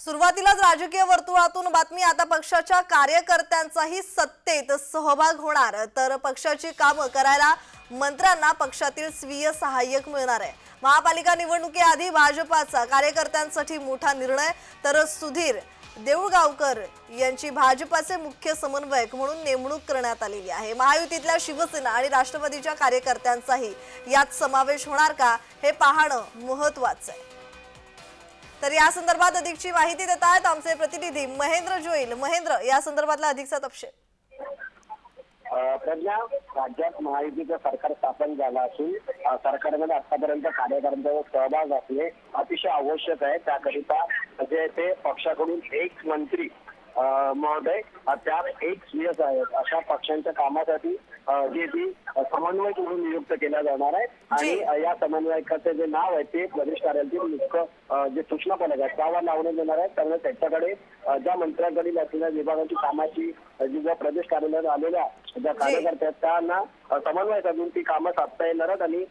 सुरुवातीलाच राजकीय वर्तुळातून बातमी आता पक्षाच्या कार्यकर्त्यांचाही सत्तेत सहभाग होणार. तर पक्षाची कामं करायला मंत्र्यांना पक्षातील स्वीय सहाय्यक मिळणार आहे. महापालिका निवडणुकीआधी भाजपाचा कार्यकर्त्यांसाठी मोठा निर्णय तर सुधीर देऊळगावकर यांची भाजपाचे मुख्य समन्वयक म्हणून नेमणूक करण्यात आलेली आहे. महायुतीतल्या शिवसेना आणि राष्ट्रवादीच्या कार्यकर्त्यांचाही यात समावेश होणार का हे पाहणं महत्वाचं आहे. तर या संदर्भात अधिकची माहिती देत आहेत आमचे प्रतिनिधी महेंद्र जोईल. महेंद्र या संदर्भातला अधिकचा तपशील. प्रज्ञा राज्यात महायुतीचं सरकार स्थापन झालं असून सरकारमध्ये आतापर्यंत कार्यकर्त्यांचा सहभाग असणे अतिशय आवश्यक आहे. त्याकरिता जे ते पक्षाकडून एक मंत्री महोदय त्यात एक सीएस आहेत. अशा पक्षांच्या कामासाठी जे ती समन्वयक म्हणून नियुक्त केल्या जाणार आहे आणि या समन्वयकाचे जे नाव आहे ते प्रदेश कार्यालयातील मुख्य जे सूचना फलक आहेत त्यावर लावण्यात येणार आहे त्यामुळे त्याच्याकडे ज्या मंत्र्यांकडील असलेल्या विभागाची कामाची जी ज्या प्रदेश कार्यालयात आलेल्या ज्या कार्यकर्त्या त्यांना समन्वय साधून ती कामं साधता येणार आहेत. आणि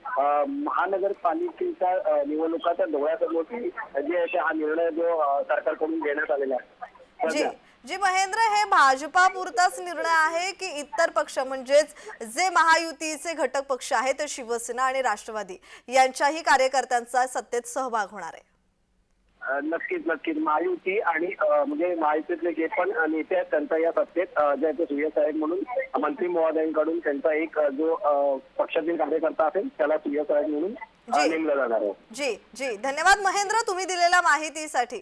महानगरपालिकेच्या निवडणुकाच्या डोळ्यासमोर जी आहे हा निर्णय जो सरकारकडून घेण्यात आलेला आहे. जी जी महेंद्र हे भाजपा पुरताच निर्णय आहे की इतर पक्ष म्हणजेच जे महायुतीचे घटक पक्ष आहेत शिवसेना आणि राष्ट्रवादी यांच्याही कार्यकर्त्यांचा सत्तेत सहभाग होणार आहे. नक्कीच नक्कीच. महायुती आणि म्हणजे महायुतीतले जे पण नेते आहेत त्यांचा या सत्तेत अ, जे आहे ते सुयश साहेब म्हणून मंत्री महोदयांकडून त्यांचा एक जो पक्षातील कार्यकर्ता असेल त्याला सुयश साहेब म्हणून. नेमलं जाणार आहे. जी जी. धन्यवाद महेंद्र तुम्ही दिलेल्या माहितीसाठी.